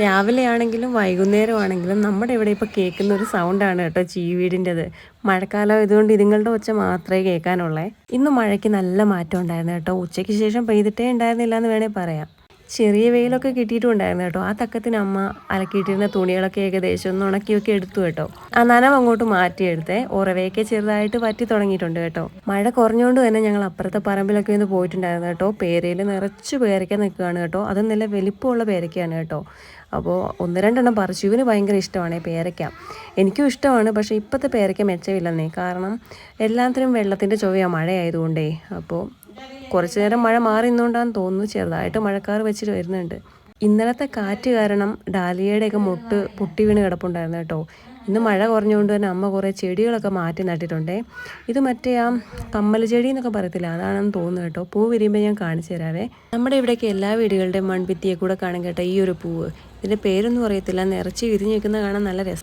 രാവിലെ ആണെങ്കിലും വൈകുന്നേരം ആണെങ്കിലും നമ്മുടെ ഇവിടെ ഇപ്പോൾ കേൾക്കുന്ന ഒരു സൗണ്ടാണ് കേട്ടോ ചീവീടിന്റെത്. മഴക്കാലം ഇതുകൊണ്ട് ഇതുങ്ങളുടെ ഒച്ച മാത്രമേ കേൾക്കാനുള്ളേ. ഇന്ന് മഴയ്ക്ക് നല്ല മാറ്റം ഉണ്ടായിരുന്നു കേട്ടോ. ഉച്ചയ്ക്ക് ശേഷം പെയ്തിട്ടേ ഉണ്ടായിരുന്നില്ല എന്ന് വേണേൽ പറയാം. ചെറിയ വെയിലൊക്കെ കിട്ടിയിട്ടുണ്ടായിരുന്നു കേട്ടോ. ആ തക്കത്തിന് അമ്മ അലക്കിയിട്ടിരുന്ന തുണികളൊക്കെ ഏകദേശം ഒന്ന് ഉണക്കിയൊക്കെ എടുത്തു കേട്ടോ. ആ നനവ് അങ്ങോട്ട് മാറ്റിയെടുത്തേ ഉറവയൊക്കെ ചെറുതായിട്ട് പറ്റി തുടങ്ങിയിട്ടുണ്ട് കേട്ടോ. മഴ കുറഞ്ഞുകൊണ്ട് തന്നെ ഞങ്ങൾ അപ്പുറത്തെ പറമ്പിലൊക്കെ ഒന്ന് പോയിട്ടുണ്ടായിരുന്നു കേട്ടോ. പേരയിൽ നിറച്ച് പേരയ്ക്ക നിൽക്കുകയാണ് കേട്ടോ. അത് നല്ല വലിപ്പമുള്ള പേരയ്ക്കാണ് കേട്ടോ. അപ്പോൾ ഒന്ന് രണ്ടെണ്ണം പറിച്ചു. ഇവന് ഭയങ്കര ഇഷ്ടമാണ് പേരയ്ക്ക. എനിക്കും ഇഷ്ടമാണ് പക്ഷേ ഇപ്പോഴത്തെ പേരയ്ക്ക മെച്ചമില്ലെന്നേ. കാരണം എല്ലാത്തിനും വെള്ളത്തിന്റെ ചൊവ്വയാണ് മഴയായതുകൊണ്ടേ. അപ്പോൾ കുറച്ചു നേരം മഴ മാറി നിന്നുകൊണ്ടാന്ന് തോന്നുന്നു ചെറുതായിട്ട് മഴക്കാറ് വെച്ചിട്ട് വരുന്നുണ്ട്. ഇന്നലത്തെ കാറ്റ് കാരണം ഡാലിയയുടെയൊക്കെ മുട്ട് പൊട്ടി വീണ് കിടപ്പുണ്ടായിരുന്നു കേട്ടോ. ഇന്ന് മഴ കുറഞ്ഞുകൊണ്ട് തന്നെ അമ്മ കുറേ ചെടികളൊക്കെ മാറ്റി നട്ടിട്ടുണ്ടേ. ഇത് മറ്റേ ആ കമ്മൽ ചെടി എന്നൊക്കെ പറയത്തില്ല അതാണെന്ന് തോന്നുന്നു കേട്ടോ. പൂ വിരിയുമ്പോൾ ഞാൻ കാണിച്ചു തരാവേ. നമ്മുടെ ഇവിടെയൊക്കെ എല്ലാ വീടുകളുടെയും മൺഭിത്തിയെ കൂടെ കാണും കേട്ടോ ഈ ഒരു പൂവ്. ഇതിന്റെ പേരൊന്നും അറിയത്തില്ല നിറച്ച് വിരിഞ്ഞു നിൽക്കുന്ന കാണാൻ നല്ല രസം